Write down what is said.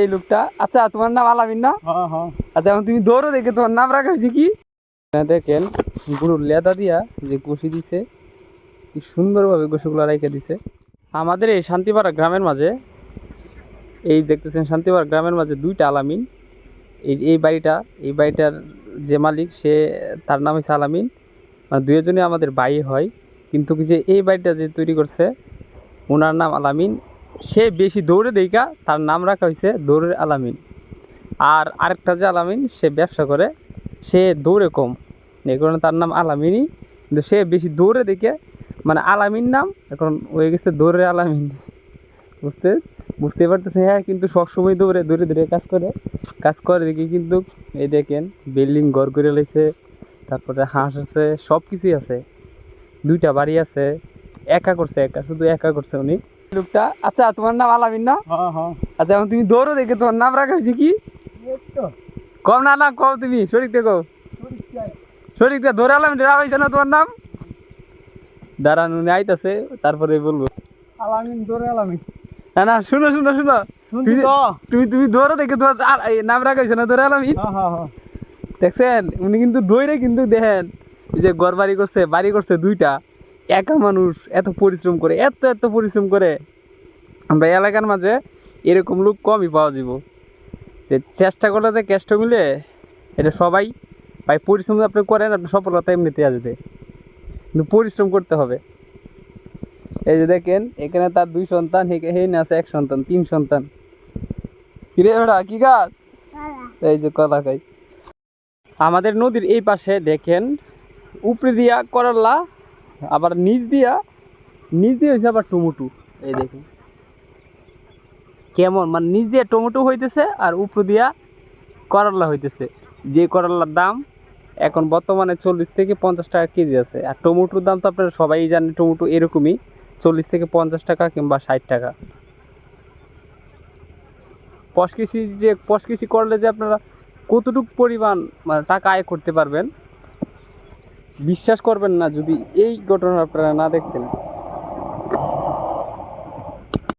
এই লোকটা। আচ্ছা তোমার নাম আলামিন না? হ্যাঁ হ্যাঁ। আচ্ছা এখন তুমি দৌড়ো দেখে তোমার নাম রাখা হয়েছে কি? দেখেন গরুর লেদা দিয়া যে কষি দিছে কি সুন্দরভাবে গোসগুলো রেখে দিছে। আমাদের এই শান্তিপাড়া গ্রামের মাঝে এই দেখতেছেন শান্তিপাড়া গ্রামের মাঝে দুইটা আলামিন। এই যে এই বাড়িটা এই বাড়িটার যে মালিক সে তার নাম হচ্ছে আলামিন। মানে দুজনে আমাদের ভাই হয়। কিন্তু কি যে এই বাড়িটা যে তৈরি করছে ওনার নাম আলামিন। সে বেশি দৌড়ে দেখা, তার নাম রাখা হয়েছে দৌড়ের আলামিন। আর আরেকটা যে আলামিন, সে ব্যবসা করে, সে দৌড়ে কম। এই কারণে তার নাম আলামিনই। কিন্তু সে বেশি দৌড়ে দেখে মানে আলামিন নাম, এখন হয়ে গেছে দৌড়ে আলামিন। বুঝতে বুঝতে পারতেছে হ্যাঁ কিন্তু সবসময় দৌড়ে দৌড়ে দৌড়ে কাজ করে। কাজ করে দেখি কিন্তু এই দেখেন, বিল্ডিং ঘর করে লাইছে, তারপরে হাঁস আছে সব কিছুই আছে। দুইটা বাড়ি আছে, একা করছে একা, শুধু একা করছে উনি। লোকটা। আচ্ছা তোমার নাম আলামিন না? হ্যাঁ হ্যাঁ। আচ্ছা এখন তুমি দৌড়ো দেখে তোমার নাম রাখা হয়েছে কি? কম না না কম তুমি শরীরটা কম শরীরটা। ধরে আলাম ডেরা হয়েছে না তোমার নাম? দাঁড়ান আইতাছে তারপরে বলব। আলামিন দৌড়ে আলামিন না না শুনো শুনো শুনো। তুমি- তুমি দৌড়ো দেখে তোমার নাম রাখা হয়েছে না ধরে আলামি হ্যাঁ হ্যাঁ হ্যাঁ। দেখছেন? উনি কিন্তু দৌড়ে কিন্তু দেখেন এই যে ঘর বাড়ি করছে বাড়ি করছে দুইটা। একা মানুষ এত পরিশ্রম করে এত এত পরিশ্রম করে। আমরা এলাকার মাঝে এরকম লোক কমই পাওয়া যাব যে চেষ্টা করলে যে কেষ্ট মিলে এটা সবাই ভাই পরিশ্রম আপনি করেন আপনি সফলতা এমনিতে আসবে কিন্তু পরিশ্রম করতে হবে। এই যে দেখেন এখানে তার দুই সন্তান হেনে আছে এক সন্তান তিন সন্তান। কিরে ওটা কি গাছ এই যে কলা খাই। আমাদের নদীর এই পাশে দেখেন উপরে দিয়া করলা আবার নিচ দিয়া নিচ দিয়ে হয়েছে আবার টুমুটু। এই দেখেন। কেমন? মানে দিয়ে টমেটো হইতেছে আর উপরে দিয়া করলা হইতেছে। যে করলার দাম এখন বর্তমানে চল্লিশ থেকে পঞ্চাশ টাকা কেজি আছে। আর টমেটোর দাম তো আপনারা সবাই জানেন, টমেটো এরকমই। চল্লিশ থেকে পঞ্চাশ টাকা কিংবা ষাট টাকা। পশ কৃষি যে, পশ কৃষি করলে যে আপনারা কতটুকু পরিমাণ মানে টাকা আয় করতে পারবেন, বিশ্বাস করবেন না যদি এই ঘটনা আপনারা না দেখতেন।